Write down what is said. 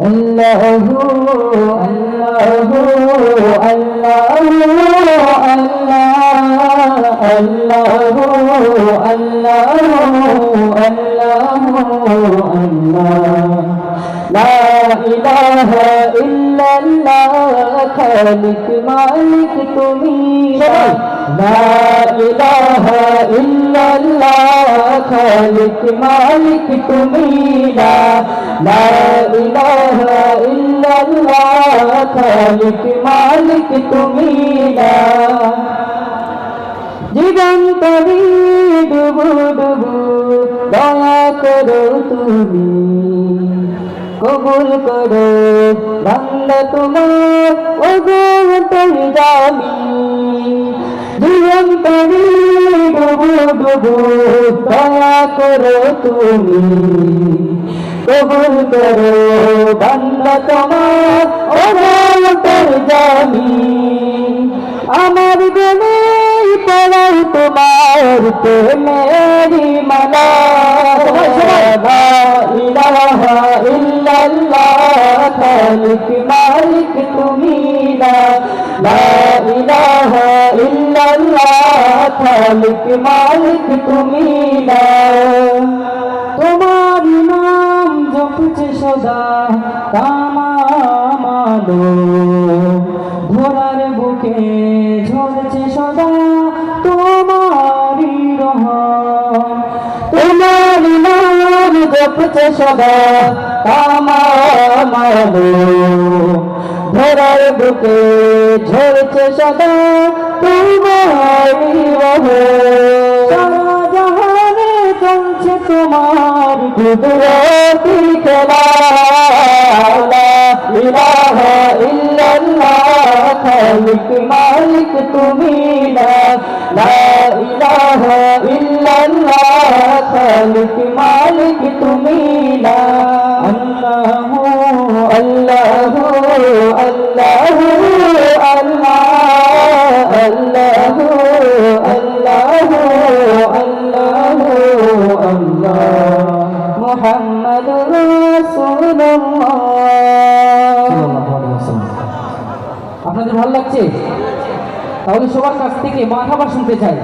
আল্লাহ আল্লাহ আল্লাহ আল্লাহ আল্লাহ খালিক মালিক তুমি খালিক মালিক তুমি আল্লাহ খালিক মালিক তুমি না। জীবন তরি ডুবু ডুবু, দয়া করো তুমি। কবুল করো, বান্দা তোমার ও গো তরি জামি জীবন তরি ডুবু তোমার জামি আমার গনে পড়াই তোমার প্রেমেরি মালা। ইল্লাল্লাহ খালিক মালিক তুমি না। ইল্লাল্লাহ মালিক তুমি না। তোমার নাম জপছে সদা ঘোড়ার বুকে ঝরছে সদা তোমারি রহম তোমার নাম জপছে সদা কামামালো ঘোড়ার বুকে ঝরছে সদা তোমারি জাহানে চলছে তোমার কুদরতি খেলা। খালিক মালিক তুমি না। ইলাহা ইল্লাল্লাহ, খালিক মালিক তুমি না। আল্লাহু আল্লাহু আল্লাহু আল্লাহ আল্লাহু। আল্লাহু আল্লাহু আল্লাহ। মুহাম্মাদুর রাসূলুল্লাহ। আপনাদের ভালো লাগছে? তাহলে সবার কাছ থেকে মাথাবার শুনতে চাই।